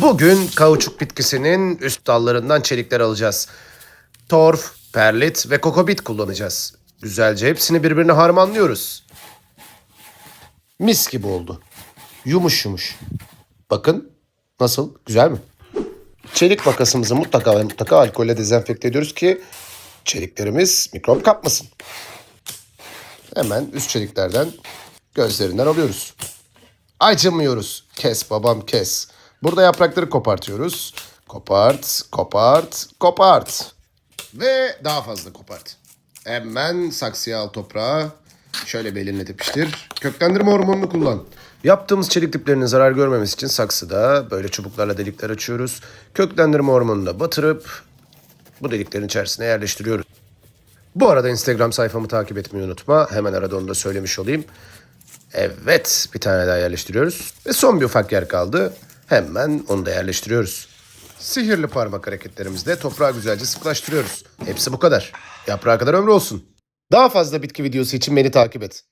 Bugün kauçuk bitkisinin üst dallarından çelikler alacağız. Torf, perlit ve kokobit kullanacağız. Güzelce hepsini birbirine harmanlıyoruz. Mis gibi oldu. Yumuş yumuş. Bakın nasıl? Güzel mi? Çelik makasımızı mutlaka ve mutlaka alkolle dezenfekte ediyoruz ki çeliklerimiz mikrop kapmasın. Hemen üst çeliklerden gözlerinden alıyoruz. Acımıyoruz. Kes babam kes. Burada yaprakları kopartıyoruz. Kopart, kopart, kopart. Ve daha fazla kopart. Hemen saksıya al toprağı. Şöyle bir elinle tepiştir. Köklendirme hormonunu kullan. Yaptığımız çelik diplerinin zarar görmemesi için saksıda böyle çubuklarla delikler açıyoruz. Köklendirme hormonunu da batırıp bu deliklerin içerisine yerleştiriyoruz. Bu arada Instagram sayfamı takip etmeyi unutma. Hemen arada onu da söylemiş olayım. Evet bir tane daha yerleştiriyoruz. Ve son bir ufak yer kaldı. Hemen onu da yerleştiriyoruz. Sihirli parmak hareketlerimizle toprağı güzelce sıklaştırıyoruz. Hepsi bu kadar. Yaprağa kadar ömrü olsun. Daha fazla bitki videosu için beni takip et.